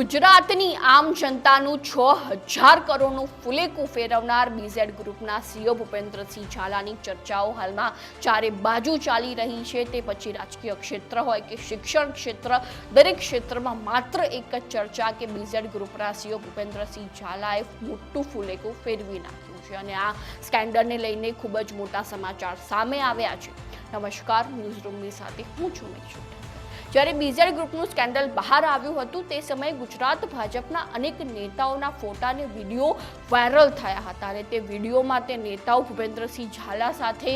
ગુજરાતની આમ જનતાનું છ હજાર કરોડનું ફુલેકું ફેરવનાર બીઝેડ ગ્રુપના સીઓ ભૂપેન્દ્રસિંહ ઝાલાની ચર્ચાઓ હાલમાં ચારે બાજુ ચાલી રહી છે. તે પછી રાજકીય ક્ષેત્ર હોય કે શિક્ષણ ક્ષેત્ર, દરેક ક્ષેત્રમાં માત્ર એક જ ચર્ચા કે બીઝેડ ગ્રુપના સીઓ ભૂપેન્દ્રસિંહ ઝાલાએ મોટું ફુલેકું ફેરવી નાખ્યું છે. અને આ સ્કેન્ડલને લઈને ખૂબ જ મોટા સમાચાર સામે આવ્યા છે. નમસ્કાર, ન્યૂઝ સાથે હું છું મેક્ષુ જ્યારે બીઝેડ ગ્રુપનું સ્કેન્ડલ બહાર આવ્યું હતું, તે સમયે ગુજરાત ભાજપના અનેક નેતાઓના ફોટા અને વીડિયો વાયરલ થયા હતા અને તે વિડીયોમાં તે નેતાઓ ભૂપેન્દ્રસિંહ ઝાલા સાથે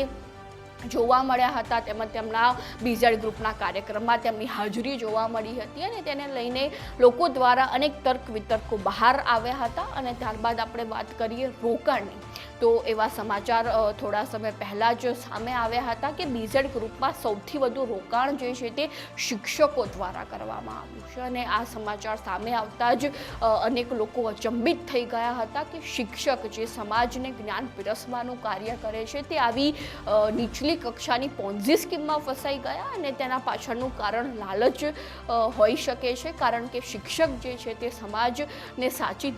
જોવા મળ્યા હતા, તેમજ તેમના બીઝેડ ગ્રુપના કાર્યક્રમમાં તેમની હાજરી જોવા મળી હતી અને તેને લઈને લોકો દ્વારા અનેક તર્ક વિતર્કો બહાર આવ્યા હતા. અને ત્યારબાદ આપણે વાત કરીએ રોકાણની. તો એવા સમાચાર થોડા સમય પહેલાં જ સામે આવ્યા હતા કે બીઝેડ ગ્રુપમાં સૌથી વધુ રોકાણ જે છે તે શિક્ષકો દ્વારા કરવામાં આવ્યું છે. અને આ સમાચાર સામે આવતા જ અનેક લોકો અચંબિત થઈ ગયા હતા કે શિક્ષક જે સમાજને જ્ઞાન પીરસવાનું કાર્ય કરે છે તે આવી નીચલી કક્ષાની પોન્ઝી સ્કીમમાં ફસાઈ ગયા અને તેના પાછળનું કારણ લાલચ હોઈ શકે છે. કારણ કે શિક્ષક જે છે તે સમાજને સાચી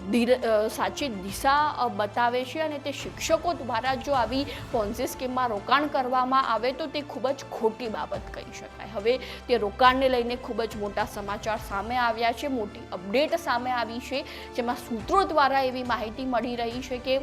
સાચી દિશા બતાવે છે અને તે શિક્ષકો દ્વારા જો આવી પોન્ઝી સ્કીમમાં રોકાણ કરવામાં આવે તો તે ખૂબ જ ખોટી બાબત કહી શકાય. હવે તે રોકાણને લઈને ખૂબ જ મોટા સમાચાર સામે આવ્યા છે, મોટી અપડેટ સામે આવી છે, જેમાં સૂત્રો દ્વારા એવી માહિતી મળી રહી છે કે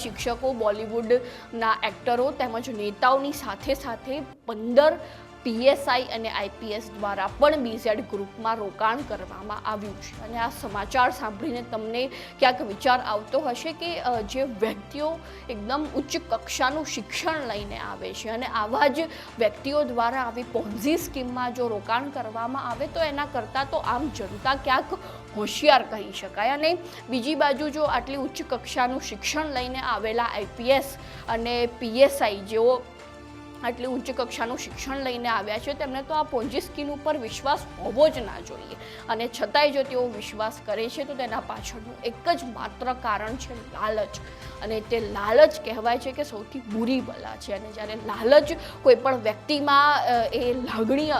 શિક્ષકો, બોલિવૂડના એક્ટરો તેમજ નેતાઓની સાથે સાથે પંદર પીએસઆઈ અને આઈપીએસ દ્વારા પણ બીઝેડ ગ્રુપમાં રોકાણ કરવામાં આવ્યું છે. અને આ સમાચાર સાંભળીને તમને ક્યાંક વિચાર આવતો હશે કે જે વ્યક્તિઓ એકદમ ઉચ્ચ કક્ષાનું શિક્ષણ લઈને આવે છે અને આવા જ વ્યક્તિઓ દ્વારા આવી પોન્ઝી સ્કીમમાં જો રોકાણ કરવામાં આવે તો એના કરતાં તો આમ જનતા ક્યાંક હોશિયાર કહી શકાય. અને બીજી બાજુ જો આટલી ઉચ્ચ કક્ષાનું શિક્ષણ લઈને આવેલા આઈપીએસ અને પીએસઆઈ જેઓ આટલી ઉચ્ચ કક્ષાનું શિક્ષણ લઈને આવ્યા છે, તેમને તો આ પોન્જી સ્કીમ ઉપર વિશ્વાસ હોવો જ ના જોઈએ. અને છતાંય જો તેઓ વિશ્વાસ કરે છે, તો તેના પાછળનું એક જ માત્ર કારણ છે લાલચ. અને તે લાલચ કહેવાય છે કે સૌથી બુરી બલા છે. અને જ્યારે લાલચ કોઈ પણ વ્યક્તિમાં એ લાગણી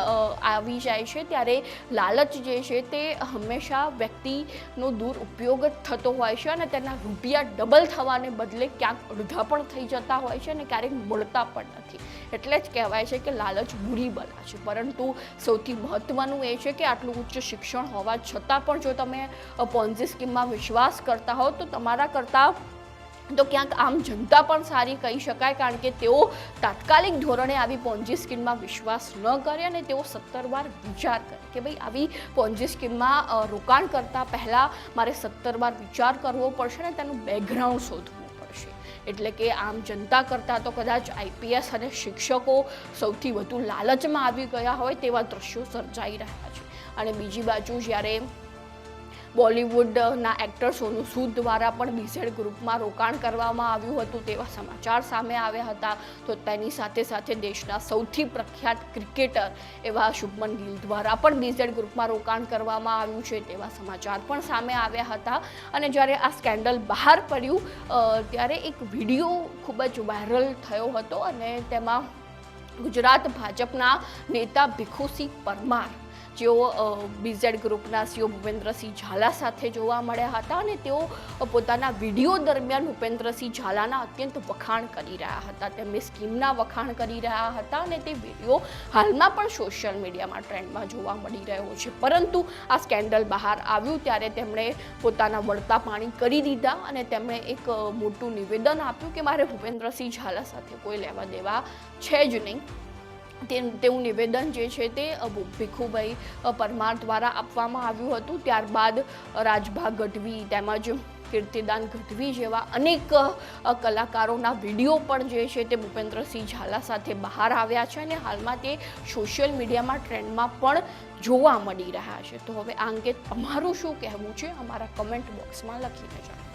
આવી જાય છે, ત્યારે લાલચ જે છે, તે હંમેશા વ્યક્તિનો દુરુપયોગ થતો હોય છે અને તેના રૂપિયા ડબલ થવાને બદલે ક્યાંક અડધા પણ થઈ જતા હોય છે અને ક્યારેક મળતા પણ નથી. એટલે જ કહેવાય છે કે લાલચ બુરી બલા છે. પરંતુ સૌથી મહત્ત્વનું એ છે કે આટલું ઉચ્ચ શિક્ષણ હોવા છતાં પણ જો તમે પોન્ઝી સ્કીમમાં વિશ્વાસ કરતા હો તો તમારા કરતાં તો ક્યાંક આમ જનતા પણ સારી કહી શકાય, કારણ કે તેઓ તાત્કાલિક ધોરણે આવી પોન્જી સ્કીમમાં વિશ્વાસ ન કરે અને તેઓ સત્તર વાર વિચાર કરે કે ભાઈ આવી પોન્જી સ્કીમમાં રોકાણ કરતાં પહેલાં મારે સત્તર વાર વિચાર કરવો પડશે અને તેનું બેકગ્રાઉન્ડ શોધવું એટલે કે આમ જનતા કરતાં તો કદાચ આઈપીએસ અને શિક્ષકો સૌથી વધુ લાલચમાં આવી ગયા હોય તેવા દ્રશ્યો સર્જાઈ રહ્યા છે. અને બીજી બાજુ જ્યારે બોલિવૂડના એક્ટર સોનુ સૂદ દ્વારા પણ બીઝેડ ગ્રુપમાં રોકાણ કરવામાં આવ્યું હતું તેવા સમાચાર સામે આવ્યા હતા. તો તેની સાથે સાથે દેશના સૌથી પ્રખ્યાત ક્રિકેટર એવા શુભમન ગિલ દ્વારા પણ બીઝેડ ગ્રુપમાં રોકાણ કરવામાં આવ્યું છે તેવા સમાચાર પણ સામે આવ્યા હતા. અને જ્યારે આ સ્કેન્ડલ બહાર પડ્યું ત્યારે એક વીડિયો ખૂબ જ વાયરલ થયો હતો અને તેમાં ગુજરાત ભાજપના નેતા ભીખુસિંહ પરમાર જેઓ બીઝેડ ગ્રુપના સીઓ ભૂપેન્દ્રસિંહ ઝાલા સાથે જોવા મળ્યા હતા અને તેઓ પોતાના વીડિયો દરમિયાન ભૂપેન્દ્રસિંહ ઝાલાના અત્યંત વખાણ કરી રહ્યા હતા. તેમની સ્કીમના વખાણ કરી રહ્યા હતા અને તે વીડિયો હાલમાં પણ સોશિયલ મીડિયામાં ટ્રેન્ડમાં જોવા મળી રહ્યો છે. પરંતુ આ સ્કેન્ડલ બહાર આવ્યું ત્યારે તેમણે પોતાના વળતા પાણી કરી દીધા અને તેમણે એક મોટું નિવેદન આપ્યું કે મારે ભૂપેન્દ્રસિંહ ઝાલા સાથે કોઈ લેવા દેવા છે જ નહીં. તેવું નિવેદન જે છે તે ભીખુભાઈ પરમાર દ્વારા આપવામાં આવ્યું હતું. ત્યારબાદ રાજભા ગઢવી તેમજ કીર્તિદાન ગઢવી જેવા અનેક કલાકારોના વીડિયો પણ જે છે તે ભૂપેન્દ્રસિંહ ઝાલા સાથે બહાર આવ્યા છે અને હાલમાં તે સોશિયલ મીડિયામાં ટ્રેન્ડમાં પણ જોવા મળી રહ્યા છે. તો હવે આ અંગે તમારું શું કહેવું છે? અમારા કમેન્ટ બોક્સમાં લખીને જણાવો.